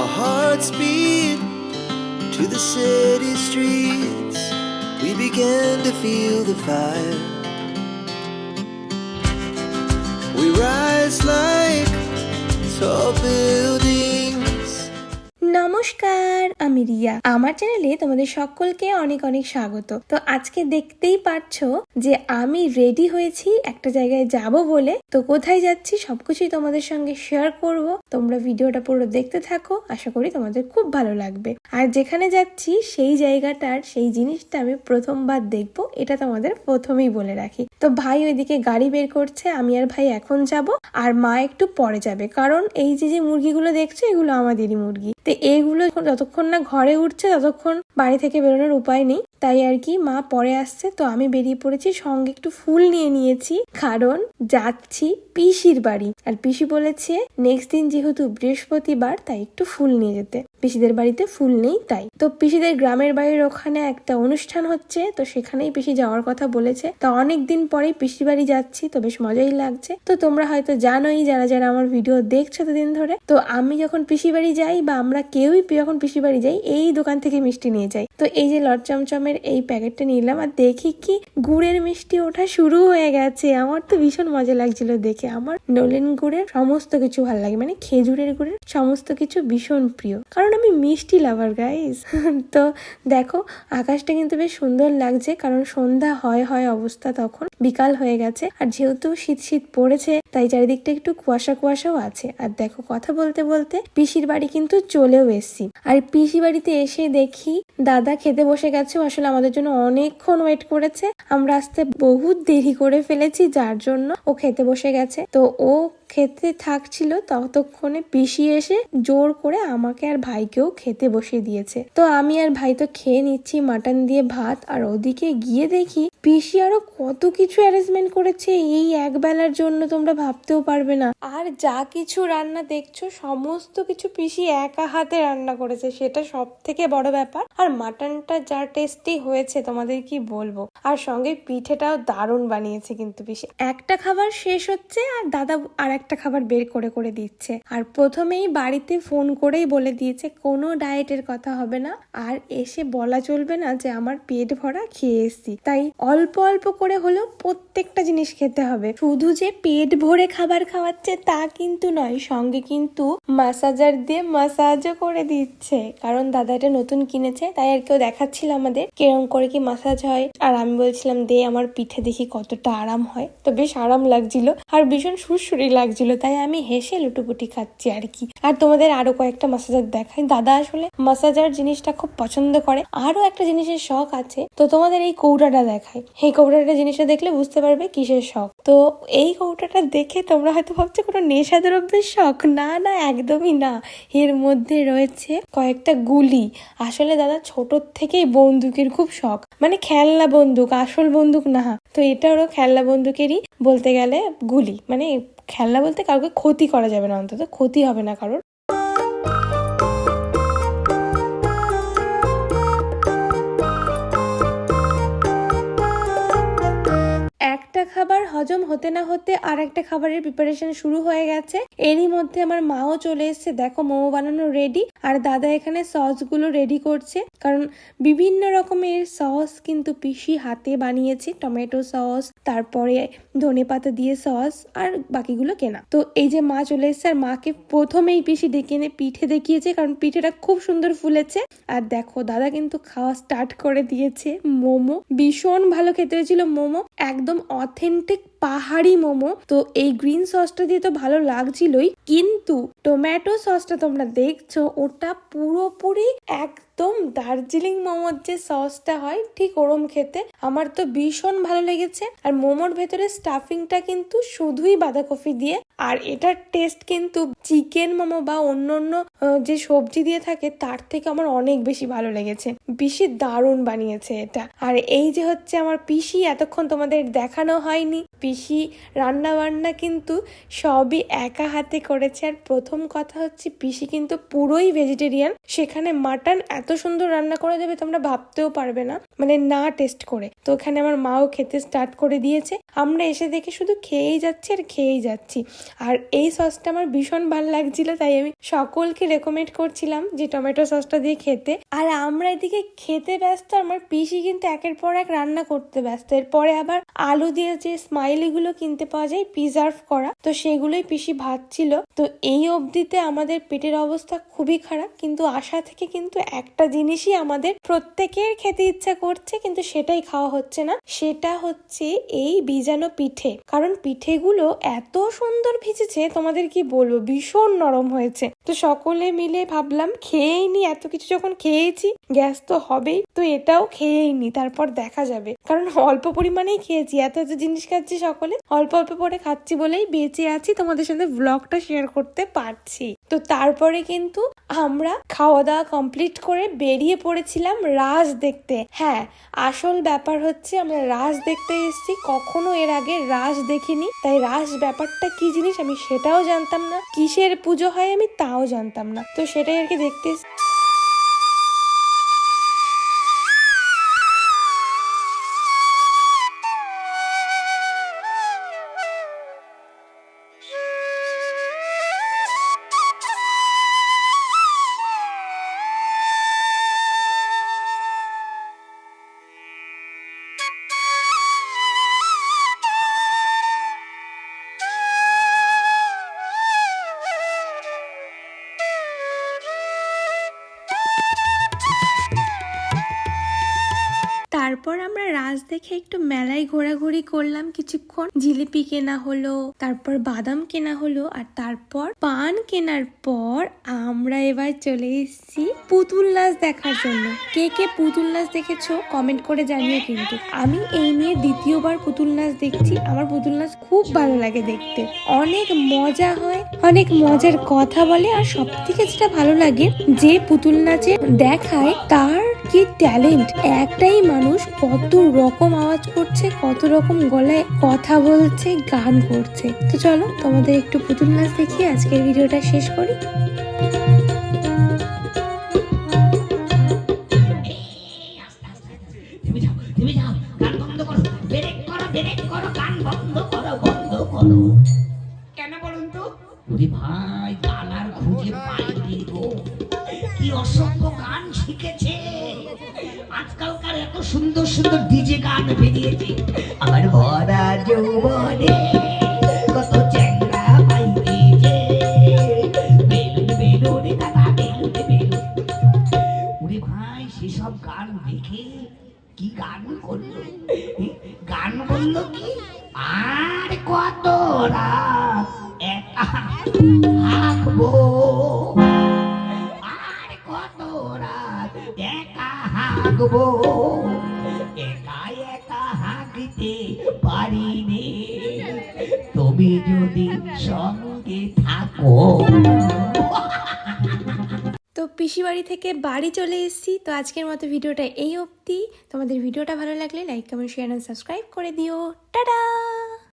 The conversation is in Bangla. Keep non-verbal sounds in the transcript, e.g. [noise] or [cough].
Our hearts beat to the city streets. We began to feel the fire. We rise like tall buildings. নমস্কার আমি রিয়া। আমার চ্যানেলে তোমাদের সকলকে অনেক অনেক স্বাগত। তো আজকে দেখতেই পারছ যে আমি রেডি হয়েছি একটা জায়গায় যাব বলে। তো কোথায় যাচ্ছি সবকিছুই তোমাদের সঙ্গে শেয়ার করব। তোমরা ভিডিওটা পুরো দেখতে থাকো, আশা করি তোমাদের খুব ভালো লাগবে। আর যেখানে যাচ্ছি সেই জায়গাটার সেই জিনিসটা আমি প্রথমবার দেখব, এটা তোমাদের প্রথমেই বলে রাখি। তো ভাই ওইদিকে গাড়ি বের করছে, আমি আর ভাই এখন যাব, আর মা একটু পরে যাবে। কারণ এই যে যে মুরগিগুলো দেখছ, এগুলো আমাদেরই মুরগি। তো এইগুলো যতক্ষণ না ঘরে উঠছে ততক্ষণ বাড়ি থেকে বেরোনোর উপায় নেই। তাই আর কি মা পরে আসছে, তো আমি বেরিয়ে পড়েছি। সঙ্গে একটু ফুল নিয়ে নিয়েছি, কারণ যাচ্ছি পিসির বাড়ি। আর পিসি বলেছে নেক্সট দিন যেহেতু বৃহস্পতিবার, তাই একটু ফুল নিয়ে যেতে। পিসিদের বাড়িতে ফুল নেই, তাই। তো পিসিদের গ্রামের বাড়ির ওখানে একটা অনুষ্ঠান হচ্ছে, তো সেখানেই পিসি যাওয়ার কথা বলেছে। তো অনেক দিন পরেই পিসি বাড়ি যাচ্ছি, তো বেশ মজাই লাগছে। তো তোমরা হয়তো জানোই, যারা যারা আমার ভিডিও দেখছ এতদিন ধরে, তো আমি যখন পিসি বাড়ি যাই বা আমরা কেউই যখন পিসি বাড়ি যাই, এই দোকান থেকে মিষ্টি নিয়ে যাই। তো এই যে লট চমচমের এই প্যাকেটটা নিলাম আর দেখি কি গুড়ের মিষ্টি ওঠা শুরু হয়ে গেছে। আমার তো ভীষণ মজা লাগছিল দেখে। আমার নলেন গুড়ের সমস্ত কিছু ভালো লাগে। মানে খেজুরের গুড়ের সমস্ত কিছু ভীষণ প্রিয়। কারণ আমি মিষ্টি লাভার গাইস [laughs] তো দেখো, আকাশটা কিন্তু বেশ সুন্দর লাগছে। কারণ সন্ধ্যা হয় হয় অবস্থা তখন। বিকাল হয়ে গেছে। আর যেহেতু শীত শীত পড়েছে, তাই চারিদিকটা একটু কুয়াশা, কুয়াশাও আছে। আর দেখো, কথা বলতে বলতে পিসির বাড়ি কিন্তু চলেও এসছি। আর পিসি বাড়িতে এসে দেখি দাদা খেতে বসে গেছে ও আসলে আমাদের জন্য অনেকক্ষণ ওয়েট করেছে। আমরা আসতে বহুত দেরি করে ফেলেছি, যার জন্য ও খেতে বসে গেছে। তো ও খেতে থাকছিল, ততক্ষণে পিসি এসে জোর করে আমাকে আর ভাইকেও খেতে বসিয়ে দিয়েছে। তো আমি আর ভাই তো খেয়ে নিচ্ছি, মাটন দিয়ে ভাত, আর ওদিকে গিয়ে দেখি পিসি আরও কত কিছু অ্যারেঞ্জমেন্ট করেছে, এই এক বেলার জন্য তোমরা ভাবতেও পারবে না। আর যা কিছু রান্না দেখছ, সমস্ত কিছু পিসি একা হাতে রান্না করেছে, সেটা সব থেকে বড় ব্যাপার। আর মাটনটা যা টেস্টি হয়েছে, তোমাদের কি বলব? আর সঙ্গে পিঠেটাও দারুণ বানিয়েছে কিন্তু পিসি। একটা খাবার শেষ হচ্ছে, আর দাদা আর একটা খাবার বের করে করে দিচ্ছে। আর প্রথমেই বাড়িতে ফোন করেই বলে দিয়েছে, কোনো ডায়েটের কথা হবে না। আর এসে বলা চলবে না যে আমার পেট ভরা খেয়ে এসছি। তাই অল্প অল্প করে হলেও প্রত্যেকটা জিনিস খেতে হবে। শুধু যে পেট ভরে খাবার খাওয়াচ্ছে তা কিন্তু নয়, সঙ্গে কিন্তু মাসাজার দিয়ে মাসাজও করে দিচ্ছে। কারণ দাদা এটা নতুন কিনেছে, তাই আর কেউ দেখাচ্ছিল আমাদের কিরম করে কি মাসাজ হয়। আর আমি বলছিলাম, দে আমার পিঠে দেখি কতটা আরাম হয়। তো বেশ আরাম লাগছিল। আর ভীষণ সুরসুরি লাগছিল। তাই আমি হেসে লুটুপুটি খাচ্ছি আর কি। আর তোমাদের আরও কয়েকটা মাসাজার দেখাই। দাদা আসলে মাসাজার জিনিসটা খুব পছন্দ করে। আরও একটা জিনিসের শখ আছে। তো তোমাদের এই কৌটাটা দেখাই। এই কৌটাটা জিনিসটা দেখলে বুঝতে পারবে কিসের শখ। তো এই কৌটাটা দেখে তোমরা হয়তো ভাবছ, কোনো নেশা দ্রব্যের শখ? না না, একদমই না। এর মধ্যে রয়েছে কয়েকটা গুলি। আসলে দাদা ছোট থেকেই বন্দুকের খুব শখ। মানে খেলনা বন্দুক, আসল বন্দুক না। তো এটা ওরও খেলনা বন্দুকেরই বলতে গেলে গুলি। মানে খেলনা বলতে কাউকে ক্ষতি করা যাবে না অন্তত ক্ষতি হবে না কারোর। একটা খাবার হজম হতে না হতে আর একটা খাবারের প্রিপারেশন শুরু হয়ে গেছে। এরই মধ্যে আমার মাও চলে এসেছে। দেখো, মোমো বানানো রেডি আর দাদা এখানে সসগুলো রেডি করছে। কারণ বিভিন্ন রকমের সস কিন্তু পিসি হাতে বানিয়েছে। টমেটো সস তারপরে ধনে পাতা দিয়ে সস আর বাকিগুলো কেনা। তো এই যে মা চলে এসেছে আর মাকে প্রথমেই পিসি ডেকে এনে পিঠে দেখিয়েছে। কারণ পিঠেটা খুব সুন্দর ফুলেছে। আর দেখো, দাদা কিন্তু খাওয়া স্টার্ট করে দিয়েছে মোমো। ভীষণ ভালো খেতে হয়েছিল মোমো। একদম অথেন্টিক পাহাড়ি মোমো। তো এই গ্রিন সসটা দিয়ে তো ভালো লাগছিলই। কিন্তু টমেটো সসটা তোমরা দেখছ, ওটা পুরোপুরি একদম দার্জিলিং মোমোর যে সসটা হয়, ঠিক ওরম খেতে। আমার তো ভীষণ ভালো লেগেছে। আর মোমোর ভেতরে স্টাফিংটা কিন্তু শুধুই বাঁধাকপি দিয়ে। আর এটার টেস্ট কিন্তু চিকেন মোমো বা অন্য অন্য যে সবজি দিয়ে থাকে, তার থেকে আমার অনেক বেশি ভালো লেগেছে। পিসি দারুণ বানিয়েছে এটা। আর এই যে হচ্ছে আমার পিসি, এতক্ষণ তোমাদের দেখানো হয়নি। পিসি রান্না বান্না কিন্তু সবই একা হাতে করেছে। আর প্রথম কথা হচ্ছে, পিসি কিন্তু পুরোই ভেজিটেরিয়ান সেখানে মাটন এত সুন্দর রান্না করে দেবে তোমরা ভাবতেও পারবে না। মানে না টেস্ট করে। তো ওখানে আমার মাও খেতে স্টার্ট করে দিয়েছে। আমরা এসে দেখে শুধু খেয়েই যাচ্ছি আর খেয়েই যাচ্ছি। আর এই সসটা আমার ভীষণ ভালো লাগছিল, তাই আমি সকলকে রেকমেন্ড করছিলাম যে টমেটো সসটা দিয়ে খেতে। আর আমরা এদিকে খেতে ব্যস্ত, আমার পিসি কিন্তু একের পর এক রান্না করতে ব্যস্ত। এরপরে আবার আলু দিয়ে যে স্মাইলিগুলো কিনতে পাওয়া যায় প্রিজার্ভ করা, তো সেগুলোই পিসি ভাজছিল। তো এই অবধিতে আমাদের পেটের অবস্থা খুবই খারাপ, কিন্তু আশা থেকে কিন্তু একটা জিনিসই আমাদের প্রত্যেকের খেতে ইচ্ছা করছে, কিন্তু সেটাই খাওয়া হচ্ছে না। সেটা হচ্ছে এই বীজাণু পিঠে। কারণ পিঠেগুলো এত সুন্দর ভিজেছে, তোমাদের কি বলব? ভীষণ নরম হয়েছে। তো সকলে মিলে ভাবলাম, খেয়েই নি, এত কিছু যখন খেয়েছি, গ্যাস তো হবেই, তো এটাও খেয়েই নি, তারপর দেখা যাবে। কারণ অল্প পরিমাণেই খেয়েছি, এত এত জিনিস খাচ্ছি সকলে, অল্প অল্প করে খাচ্ছি বলেই বেঁচে আছি, তোমাদের সাথে ব্লগটা শেয়ার করতে পারছি। তো তারপরে কিন্তু আমরা খাওয়া দাওয়া কমপ্লিট করে বেরিয়ে পড়েছিলাম রাজ দেখতে। হ্যাঁ আসল ব্যাপার হচ্ছে আমরা রাজ দেখতে এসেছি কখনো এর আগে রাস দেখিনি। তাই রাস ব্যাপারটা কি জিনিস আমি সেটাও জানতাম না। কিসের পুজো হয় আমি তাও জানতাম না। তো সেটাই আর কি দেখতে তারপর আমরা রাজ দেখে একটু মেলায় ঘোরাঘুরি করলাম কিছুক্ষণ। জিলিপি কেনা হলো, তারপর বাদাম কেনা হলো, আর তারপর পান কেনার পর আমরা এবার চলে এসেছি পুতুল নাচ দেখার জন্য। কে কে পুতুল নাচ দেখেছ কমেন্ট করে জানিও কিন্তু। আমি এই নিয়ে দ্বিতীয়বার পুতুল নাচ দেখছি। আমার পুতুল নাচ খুব ভালো লাগে দেখতে। অনেক মজা হয়, অনেক মজার কথা বলে, আর সব থেকে যেটা ভালো লাগে যে পুতুল নাচে দেখায় তার কি ট্যালেন্ট? একটাই মানুষ কত রকম আওয়াজ করছে কত রকম গলায় কথা বলছে গান করছে। তো চলো তোমাদের একটু পুতুল নাচ দেখিয়ে আজকের ভিডিওটা শেষ করি। থেমে যাও থেমে যাও সুন্দর সুন্দর ডিজে গান বেরিয়েছে। আমার ভরা যৌবনে কত চ্যাংরা বেলুন বেলুন, দাদা, বেলুন বেলুন। ভাই, সেসব গান দেখে কি গান করল? গান বলল কি? আর কত রাত আর কত রাত একা হাঁকবো একা একা হাঁকতে পারিনি তুমি যদি সঙ্গে থাকো। তো পিসি বাড়ি থেকে বাড়ি চলে এসেছি। তো আজকের মতো ভিডিওটা এই অবধি। তোমাদের ভিডিওটা ভালো লাগলে like comment share and subscribe করে দিও। টাটা!